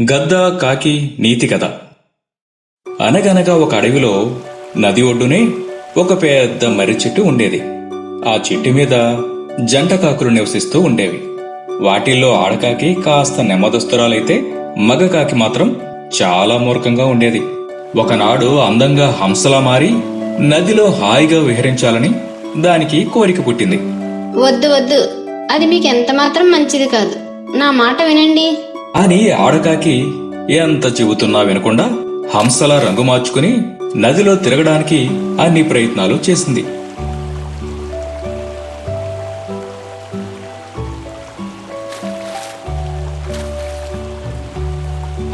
గద్ద కాకి నీతి కథ. అనగనగా ఒక అడవిలో నది ఒడ్డునే ఒక పెద్ద మర్రి చెట్టు ఉండేది. ఆ చెట్టు మీద జంట కాకులు నివసిస్తూ ఉండేవి. వాటిల్లో ఆడకాకి కాస్త నెమ్మదస్తురాలైతే మగ కాకి మాత్రం చాలా మూర్ఖంగా ఉండేది. ఒకనాడు అందంగా హంసలా మారి నదిలో హాయిగా విహరించాలని దానికి కోరిక పుట్టింది. వద్దు వద్దు. అది మీకు ఎంత మాత్రం మంచిది కాదు. నా మాట వినండి. అని ఆడకాకి ఎంత చెబుతున్నా వినకుండా? హంసలా రంగు మార్చుకుని నదిలో తిరగడానికి అన్ని ప్రయత్నాలు చేసింది.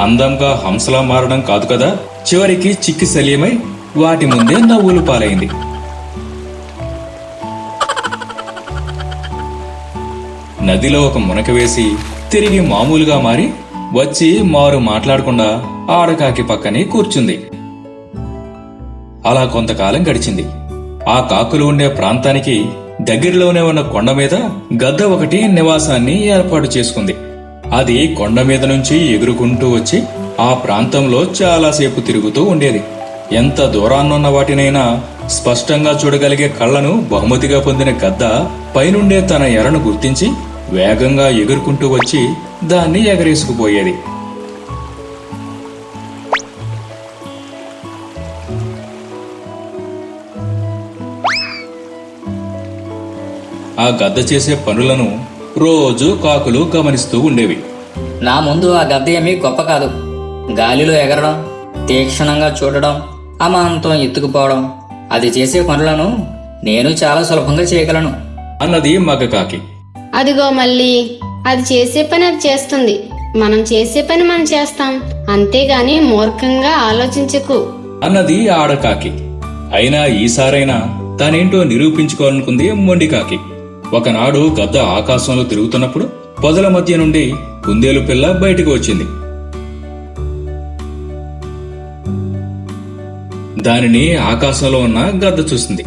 అందంగా హంసలా మారడం కాదు కదా చివరికి చిక్కి శల్యమై వాటి ముందే నవ్వులు పాలైంది. నదిలో ఒక మునక వేసి తిరిగి మామూలుగా మారి వచ్చి మారు మాట్లాడకుండా ఆడకాకి పక్కనే కూర్చుంది. అలా కొంతకాలం గడిచింది. ఆ కాకులు ఉండే ప్రాంతానికి దగ్గరలోనే ఉన్న కొండ మీద గద్ద ఒకటి నివాసాన్ని ఏర్పాటు చేసుకుంది. అది కొండ మీద నుంచి ఎగురుకుంటూ వచ్చి ఆ ప్రాంతంలో చాలాసేపు తిరుగుతూ ఉండేది. ఎంత దూరాన్నున్న వాటినైనా స్పష్టంగా చూడగలిగే కళ్ళను బహుమతిగా పొందిన గద్ద పైనుండే తన ఎరను గుర్తించి వేగంగా ఎగురుకుంటూ వచ్చి దాన్ని ఎగరేసుకుపోయేది. ఆ గద్ద చేసే పనులను రోజు కాకులు గమనిస్తూ ఉండేవి. నా ముందు ఆ గద్ద ఏమీ గొప్ప కాదు. గాలిలో ఎగరడం తీక్షణంగా చూడడం అమాంతం ఎత్తుకుపోవడం అది చేసే పనులను నేను చాలా సులభంగా చేయగలను. అన్నది మగ కాకి. అదిగో మళ్ళీ. అది చేసే పని అది చేస్తుంది. మనం చేసే పని మనం చేస్తాం. అంతేగాని మూర్ఖంగా ఆలోచించకు. అన్నది ఆడకాకి అయినా ఈసారైనా తనేంటో నిరూపించుకోవాలనుకుంది మొండికాకి ఒకనాడు గద్ద ఆకాశంలో తిరుగుతున్నప్పుడు పొదల మధ్య నుండి కుందేలు పిల్ల బయటకు వచ్చింది. దానిని ఆకాశంలో ఉన్న గద్ద చూసింది.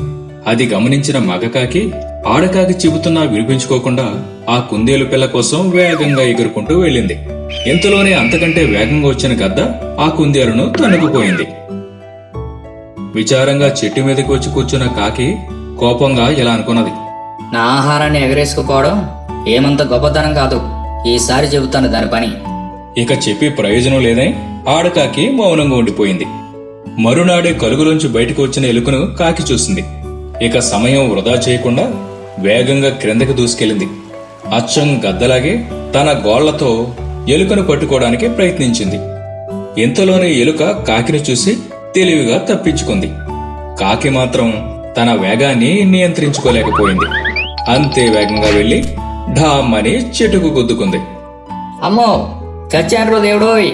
అది గమనించిన మగకాకి ఆడకాకి చెబుతున్నా వినిపించుకోకుండా ఆ కుందేలు పిల్ల కోసం వేగంగా ఎగురుకుంటూ వెళ్ళింది. ఇంతలోనే అంతకంటే వేగంగా వచ్చిన గద్ద ఆ కుందేలును తన్నుకుపోయింది. విచారంగా చెట్టు మీదకి వచ్చి కూర్చున్న కాకి కోపంగా ఇలా అనుకున్నది. నా ఆహారాన్ని ఎగరేసుకుపోవడం ఏమంత గొప్పతనం కాదు. ఈసారి చెబుతాను దాని పని. ఇక చెప్పి ప్రయోజనం లేదని ఆడకాకి మౌనంగా ఉండిపోయింది. మరునాడే కలుగులోంచి బయటకు వచ్చిన ఎలుకను కాకి చూసింది. ఇక సమయం వృధా చేయకుండా వేగంగా క్రిందకి దూసుకెళ్ళింది. అచ్చం గద్దలాగే తన గోళ్ళతో ఎలుకను పట్టుకోవడానికి ప్రయత్నించింది. ఇంతలోనే ఎలుక కాకిని చూసి తెలివిగా తప్పించుకుంది. కాకి మాత్రం తన వేగాన్ని నియంత్రించుకోలేకపోయింది. అంతే వేగంగా వెళ్ళి ఢామ్ అని చెట్టుకు గుద్దుకుంది. అమ్మో చచ్చాను దేవుడోయ్!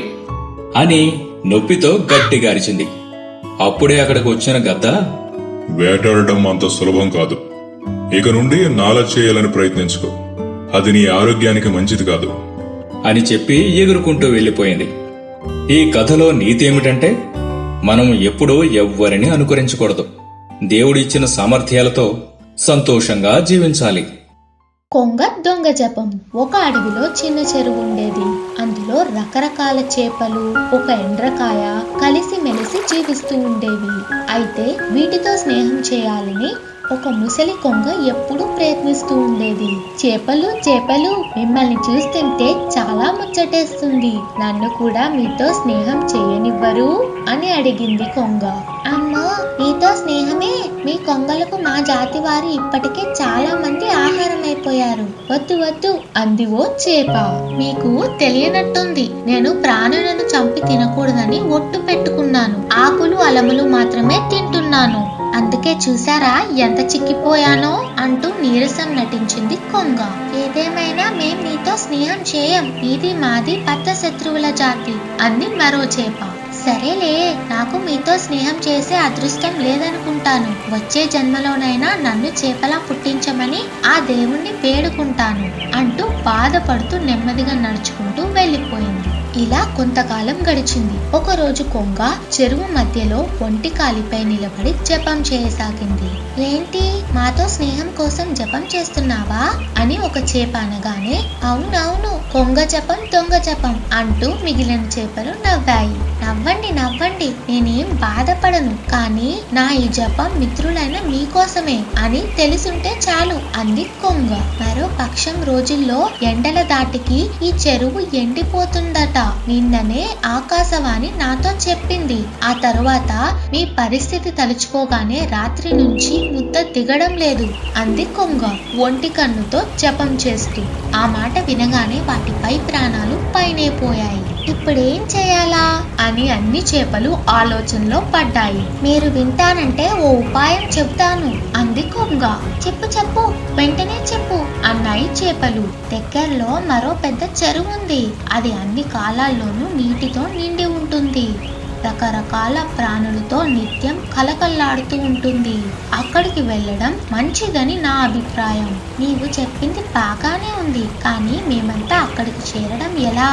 అని నొప్పితో గట్టిగా అరిచింది. అప్పుడే అక్కడికి వచ్చిన గద్ద వేటాడడం అంత సులభం కాదు. ఇక నుండి నాల చేయాలని ప్రయత్నించుకో. అది నీ ఆరోగ్యానికి మంచిది కాదు. అని చెప్పి ఎగురుకుంటూ వెళ్ళిపోయింది. ఈ కథలో నీతి ఏమిటంటే మనం ఎప్పుడూ ఎవ్వరిని అనుకరించకూడదు. దేవుడిచ్చిన సామర్థ్యాలతో సంతోషంగా జీవించాలి. కొంగ దొంగ జపం. ఒక అడవిలో చిన్న చెరువు ఉండేది. అందులో రకరకాల చేపలు ఒక ఎండ్రకాయ కలిసి మెలిసి జీవిస్తూ ఉండేవి. అయితే వీటితో స్నేహం చేయాలని ఒక ముసలి కొంగ ఎప్పుడూ ప్రయత్నిస్తూ ఉండేది. చేపలు చేపలు మిమ్మల్ని చూస్తుంటే చాలా ముచ్చటేస్తుంది. నన్ను కూడా మీతో స్నేహం చేయనివ్వరు అని అడిగింది కొంగ. అమ్మో మీతో స్నేహమే. మీ కొంగలకు మా జాతి వారు ఇప్పటికే చాలా మంది ఆహారం అయిపోయారు వద్దు వద్దు అంది ఓ చేప. మీకు తెలియనట్టుంది. నేను ప్రాణులను చంపి తినకూడదని ఒట్టు పెట్టుకున్నాను. ఆకులు అలములు మాత్రమే తింటున్నాను. అందుకే చూసారా ఎంత చిక్కిపోయానో అంటూ నీరసం నటించింది కొంగ. ఏదేమైనా మేం నీతో స్నేహం చేయం. ఇది మాది పచ్చ శత్రువుల జాతి అంది మరో చేప. సరేలే నాకు మీతో స్నేహం చేసే అదృష్టం లేదనుకుంటాను. వచ్చే జన్మలోనైనా నన్ను చేపలా పుట్టించమని ఆ దేవుణ్ణి వేడుకుంటాను అంటూ బాధపడుతూ నెమ్మదిగా నడుచుకుంటూ వెళ్ళిపోయింది. ఇలా కొంతకాలం గడిచింది. ఒకరోజు కొంగ చెరువు మధ్యలో ఒంటి కాలిపై నిలబడి జపం చేయసాగింది. ఏంటి? మాతో స్నేహం కోసం జపం చేస్తున్నావా? అని ఒక చేప అనగానే అవునవును కొంగ జపం దొంగ జపం అంటూ మిగిలిన చేపలు నవ్వాయి. నవ్వండి నవ్వండి నేనేం బాధపడను కానీ నా ఈ జపం మిత్రులైన మీకోసమే అని తెలుసుంటే చాలు అంది కొంగ. మరో పక్షం రోజుల్లో ఎండల దాటికి ఈ చెరువు ఎండిపోతుందట. నిన్ననే ఆకాశవాణి నాతో చెప్పింది. ఆ తరువాత మీ పరిస్థితి తలుచుకోగానే రాత్రి నుంచి ముద్ద దిగడం లేదు అంది కొంగ ఒంటి కన్నుతో జపం చేస్తూ. ఆ మాట వినగానే వాటిపై ప్రాణాలు పైనే పోయాయి. ఇప్పుడేం చేయాలా? అని అన్ని చేపలు ఆలోచనలో పడ్డాయి. మీరు వింటానంటే ఓ ఉపాయం చెప్తాను. అంది కొంగ. చెప్పు చెప్పు. వెంటనే చెప్పు అన్నాయి చేపలు. దగ్గరలో మరో పెద్ద చెరువు ఉంది. అది అన్ని కాలాల్లోనూ నీటితో నిండి ఉంటుంది. రకరకాల ప్రాణులతో నిత్యం కలకల్లాడుతూ ఉంటుంది. అక్కడికి వెళ్ళడం మంచిదని నా అభిప్రాయం. నీవు చెప్పింది బాగానే ఉంది. కానీ మేమంతా అక్కడికి చేరడం ఎలా?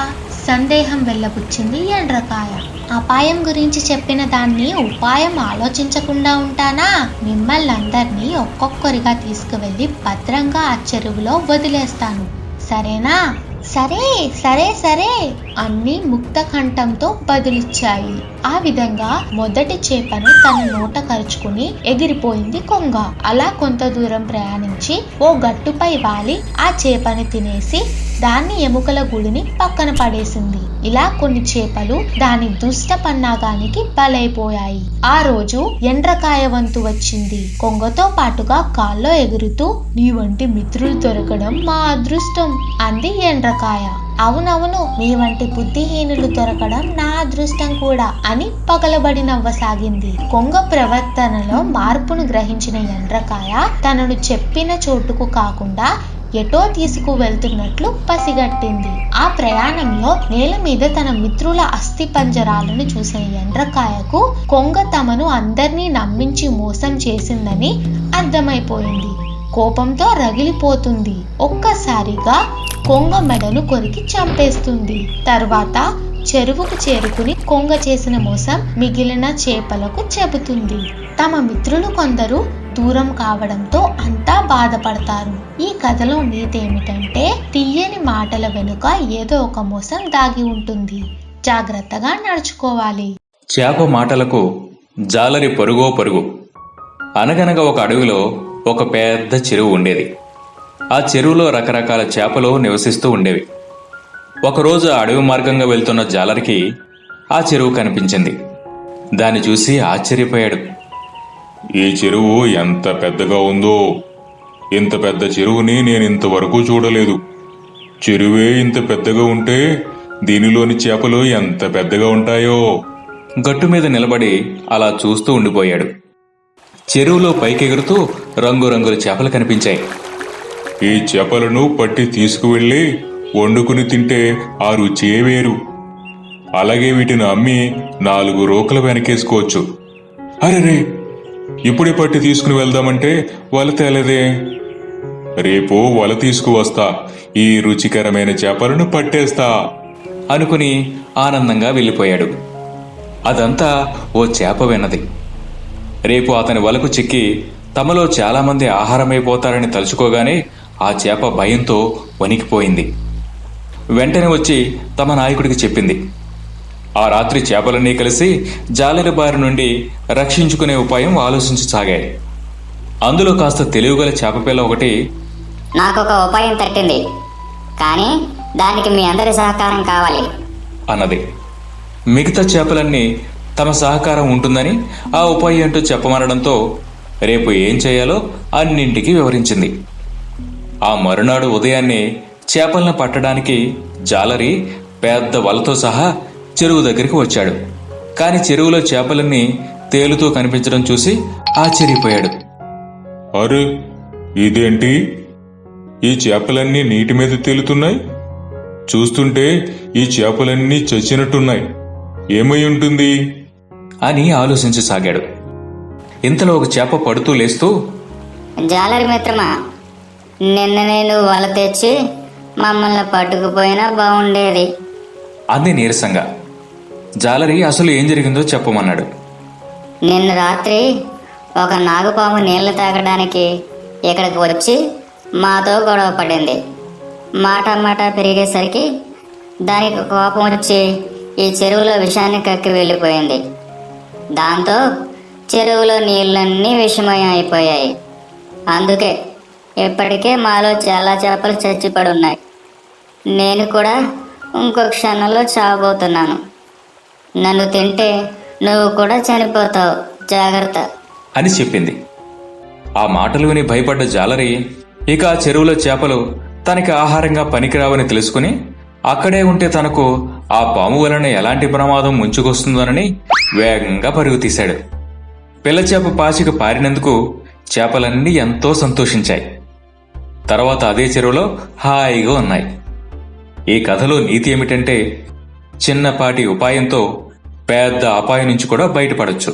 సందేహం వెళ్ళబుచ్చింది ఎండ్రకాయ అపాయం గురించి చెప్పిన దాన్ని ఉపాయం ఆలోచించకుండా ఉంటానా? మిమ్మల్ని అందరినీ ఒక్కొక్కరిగా తీసుకువెళ్ళి భద్రంగా ఆ చెరువులో వదిలేస్తాను. సరేనా? సరే సరే సరే అన్ని ముక్త కంఠంతో బదులిచ్చాయి. ఆ విధంగా మొదటి చేపను తన నోట కరుచుకుని ఎగిరిపోయింది కొంగ. అలా కొంత దూరం ప్రయాణించి ఓ గట్టుపై వాలి ఆ చేపని తినేసి దాన్ని ఎముకల గుడిని పక్కన పడేసింది. ఇలా కొన్ని చేపలు దాని దుష్ట పన్నాగానికి బలైపోయాయి. ఆ రోజు ఎండ్రకాయ వంతు వచ్చింది. కొంగతో పాటుగా కాల్లో ఎగురుతూ నీ వంటి మిత్రులు దొరకడం మా అదృష్టం అంది ఎండ్రకాయ. అవునవును మీ వంటి బుద్ధిహీనులు దొరకడం నా అదృష్టం కూడా అని పగలబడి నవ్వసాగింది. కొంగ ప్రవర్తనలో మార్పును గ్రహించిన ఎండ్రకాయ తనను చెప్పిన చోటుకు కాకుండా ఎటో తీసుకు వెళ్తున్నట్లు పసిగట్టింది. ఆ ప్రయాణంలో నేల మీద తన మిత్రుల అస్థి పంజరాలను చూసిన ఎండ్రకాయకు కొంగ తమను అందర్నీ నమ్మించి మోసం చేసిందని అర్థమైపోయింది. కోపంతో రగిలిపోతుంది. ఒక్కసారిగా కొంగ మెడను కొరికి చంపేస్తుంది. తర్వాత చెరువుకు చేరుకుని కొంగ చేసిన మోసం మిగిలిన చేపలకు చెబుతుంది. తమ మిత్రులు కొందరు దూరం కావడంతో అంతా బాధపడతారు. ఈ కథలో నీతి ఏమిటంటే తీయని మాటల వెనుక ఏదో ఒక మోసం దాగి ఉంటుంది. జాగ్రత్తగా నడుచుకోవాలి. చేప మాటలకు జాలరి పరుగో పరుగు. అనగనగా ఒక అడవిలో ఒక పెద్ద చెరువు ఉండేది. ఆ చెరువులో రకరకాల చేపలు నివసిస్తూ ఉండేవి. ఒకరోజు అడవి మార్గంగా వెళ్తున్న జాలరికి ఆ చెరువు కనిపించింది. దాన్ని చూసి ఆశ్చర్యపోయాడు. ఈ చెరువు ఎంత పెద్దగా ఉందో. ఇంత పెద్ద చెరువుని నేను ఇంతవరకు చూడలేదు. చెరువే ఇంత పెద్దగా ఉంటే దీనిలోని చేపలు ఎంత పెద్దగా ఉంటాయో. గట్టు మీద నిలబడి అలా చూస్తూ ఉండిపోయాడు. చెరువులో పైకెగురుతూ రంగురంగుల చేపలు కనిపించాయి. ఈ చేపలను పట్టి తీసుకువెళ్ళి వండుకుని తింటే ఆ రుచే వేరు. అలాగే వీటిని అమ్మి నాలుగు రోకలు వెనకేసుకోవచ్చు. అరెరే! ఇప్పుడే పట్టి తీసుకుని వెళ్దామంటే వల తేలదే. రేపు వల తీసుకువస్తా. ఈ రుచికరమైన చేపలను పట్టేస్తా. అనుకుని ఆనందంగా వెళ్ళిపోయాడు. అదంతా ఓ చేప విన్నది. రేపు అతని వలకు చిక్కి తమలో చాలామంది ఆహారమైపోతారని తలుచుకోగానే ఆ చేప భయంతో వణికిపోయింది. వెంటనే వచ్చి తమ నాయకుడికి చెప్పింది. ఆ రాత్రి చేపలన్నీ కలిసి జాలరి బారి నుండి రక్షించుకునే ఉపాయం ఆలోచించసాగాయి అందులో కాస్త తెలివిగల చేప పిల్ల ఒకటి నాకు ఒక ఉపాయం తట్టింది. కానీ దానికి మీ అందరి సహకారం కావాలి. అన్నది. మిగతా చేపలన్నీ తమ సహకారం ఉంటుందని ఆ ఉపాయం ఏంటో చెప్పమనడంతో రేపు ఏం చేయాలో అన్నింటికి వివరించింది. ఆ మరునాడు ఉదయాన్నే చేపలను పట్టడానికి జాలరి పెద్ద వలతో సహా చెరువు దగ్గరికి వచ్చాడు. కాని చెరువులో చేపలన్నీ తేలుతూ కనిపించడం చూసి ఆశ్చర్యపోయాడు. అరే ఇదేంటి? ఈ చేపలన్నీ నీటి మీద తేలుతున్నాయి? చూస్తుంటే ఈ చేపలన్నీ చచ్చినట్టున్నాయి. ఏమై ఉంటుంది? అని ఆలోచించసాగాడు. ఇంతలో ఒక చేప పడుతూ లేస్తూ జాలరి మిత్రమా నిన్న నేను వల తెచ్చి మమ్మల్ని పట్టుకుపోయినా బాగుండేది. అంది నీరసంగా. జాలరి అసలు ఏం జరిగిందో చెప్పమన్నాడు. నిన్న రాత్రి ఒక నాగుపాము నీళ్ళు తాగడానికి ఇక్కడికి వచ్చి మాతో గొడవ పడింది. మాట మాట పెరిగేసరికి దానికి కోపం వచ్చి ఈ చెరువులో విషాన్ని కక్కి వెళ్ళిపోయింది. దాంతో చెరువులో నీళ్ళన్నీ విషమయం అయిపోయాయి. అందుకే ఇప్పటికే మాలో చాలా చేపలు చచ్చిపడి ఉన్నాయి నేను కూడా ఇంకో క్షణంలో చావబోతున్నాను. నన్ను తింటే నువ్వు కూడా చనిపోతావు. జాగ్రత్త. అని చెప్పింది. ఆ మాటలు విని భయపడ్డ జాలరి ఇక ఆ చెరువులో చేపలు తనకి ఆహారంగా పనికిరావని తెలుసుకుని అక్కడే ఉంటే తనకు ఆ పాము వలన ఎలాంటి ప్రమాదం ముంచుకొస్తుందోనని వేగంగా పరుగు తీశాడు. పిల్ల చేప పాచిక పారినందుకు చేపలన్నీ ఎంతో సంతోషించాయి. తర్వాత అదే చెరువులో హాయిగా ఉన్నాయి. ఈ కథలో నీతి ఏమిటంటే చిన్నపాటి ఉపాయంతో పెద్ద అపాయం నుంచి కూడా బయటపడచ్చు.